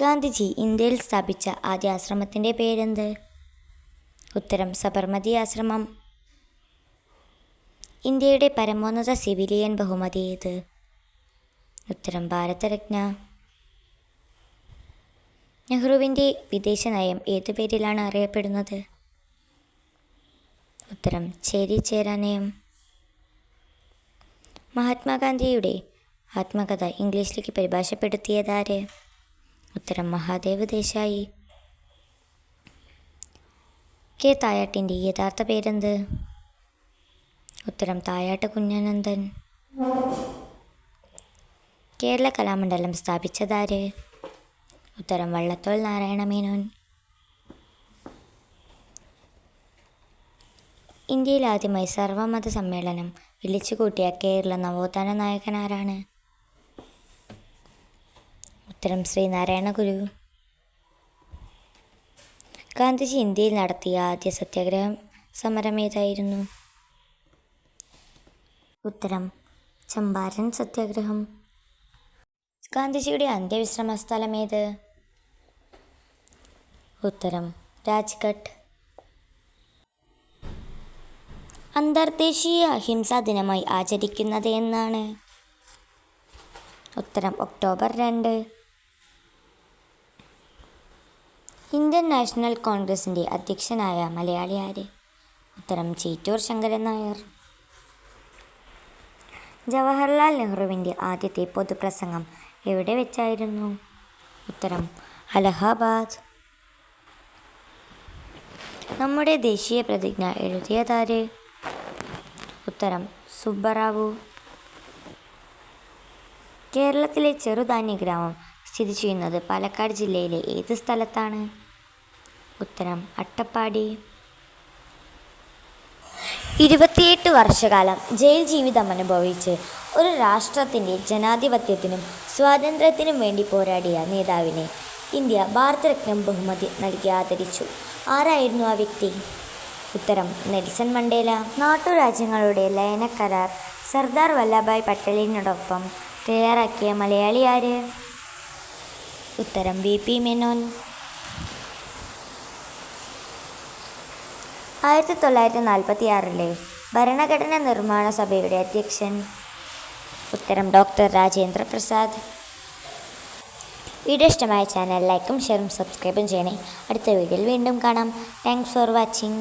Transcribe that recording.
ഗാന്ധിജി ഇന്ത്യയിൽ സ്ഥാപിച്ച ആദ്യ ആശ്രമത്തിന്റെ പേരെന്ത്? ഉത്തരം സബർമതി ആശ്രമം. ഇന്ത്യയുടെ പരമോന്നത സിവിലിയൻ ബഹുമതി ഏത്? ഉത്തരം ഭാരതരത്ന. നെഹ്റുവിന്റെ വിദേശ നയം ഏതു പേരിലാണ് അറിയപ്പെടുന്നത്? ഉത്തരം ചേരി ചേരാ നയം. മഹാത്മാഗാന്ധിയുടെ ആത്മകഥ ഇംഗ്ലീഷിലേക്ക് പരിഭാഷപ്പെടുത്തിയതാര് ഉത്തരം മഹാദേവ് ദേശായി. കെ തായാട്ടിന്റെ യഥാർത്ഥ പേരെന്ത്? ഉത്തരം തായാട്ട് കുഞ്ഞാനന്ദൻ. കേരള കലാമണ്ഡലം സ്ഥാപിച്ചതാര്? ഉത്തരം വള്ളത്തോൾ നാരായണ മേനോൻ. ഇന്ത്യയിൽ ആദ്യമായി സർവമത സമ്മേളനം വിളിച്ചുകൂട്ടിയ കേരള നവോത്ഥാന നായകൻ ആരാണ് ഉത്തരം ശ്രീനാരായണ ഗുരു. ഗാന്ധിജി ഇന്ത്യയിൽ നടത്തിയ ആദ്യ സത്യാഗ്രഹം സമരം ഏതായിരുന്നു? ഉത്തരം ചമ്പാരൻ സത്യാഗ്രഹം. ഗാന്ധിജിയുടെ അന്ത്യവിശ്രമ സ്ഥലം ഏത്? ഉത്തരം രാജ്ഘട്ട്. അന്തർദേശീയ അഹിംസാ ദിനമായി ആചരിക്കുന്നത് എന്നാണ്? ഉത്തരം ഒക്ടോബർ രണ്ട്. ഇന്ത്യൻ നാഷണൽ കോൺഗ്രസിന്റെ അധ്യക്ഷനായ മലയാളി ആര്? ഉത്തരം ചേറ്റൂർ ശങ്കരൻ നായർ. ജവഹർലാൽ നെഹ്റുവിന്റെ ആദ്യത്തെ പൊതുപ്രസംഗം എവിടെ വെച്ചായിരുന്നു? ഉത്തരം അലഹബാദ്. നമ്മുടെ ദേശീയ പ്രതിജ്ഞ എഴുതിയതാര്? ഉത്തരം സുബ്ബറാവു. കേരളത്തിലെ ചെറുധാന്യ ഗ്രാമം സ്ഥിതി ചെയ്യുന്നത് പാലക്കാട് ജില്ലയിലെ ഏത് സ്ഥലത്താണ്? ഉത്തരം അട്ടപ്പാടി. ഇരുപത്തിയെട്ട് വർഷകാലം ജയിൽ ജീവിതം അനുഭവിച്ച് ഒരു രാഷ്ട്രത്തിന്റെ ജനാധിപത്യത്തിനും സ്വാതന്ത്ര്യത്തിനും വേണ്ടി പോരാടിയ നേതാവിനെ ഇന്ത്യ ഭാരതരത്നം ബഹുമതി നൽകി ആദരിച്ചു. ആരായിരുന്നു ആ വ്യക്തി? ഉത്തരം നെൽസൺ മണ്ടേല. നാട്ടുരാജ്യങ്ങളുടെ ലയന കരാർ സർദാർ വല്ലഭായ് പട്ടേലിനോടൊപ്പം തയ്യാറാക്കിയ മലയാളി ഉത്തരം വി പി മേനോൻ. ആയിരത്തി തൊള്ളായിരത്തി നാൽപ്പത്തി ആറിലെ ഭരണഘടനാ നിർമ്മാണ സഭയുടെ അധ്യക്ഷൻ. ഉത്തരം ഡോക്ടർ രാജേന്ദ്ര പ്രസാദ്. വീഡിയോ ഇഷ്ടമായ ചാനൽ ലൈക്കും ഷെയറും സബ്സ്ക്രൈബും ചെയ്യണേ. അടുത്ത വീഡിയോയിൽ വീണ്ടും കാണാം. Thanks for watching.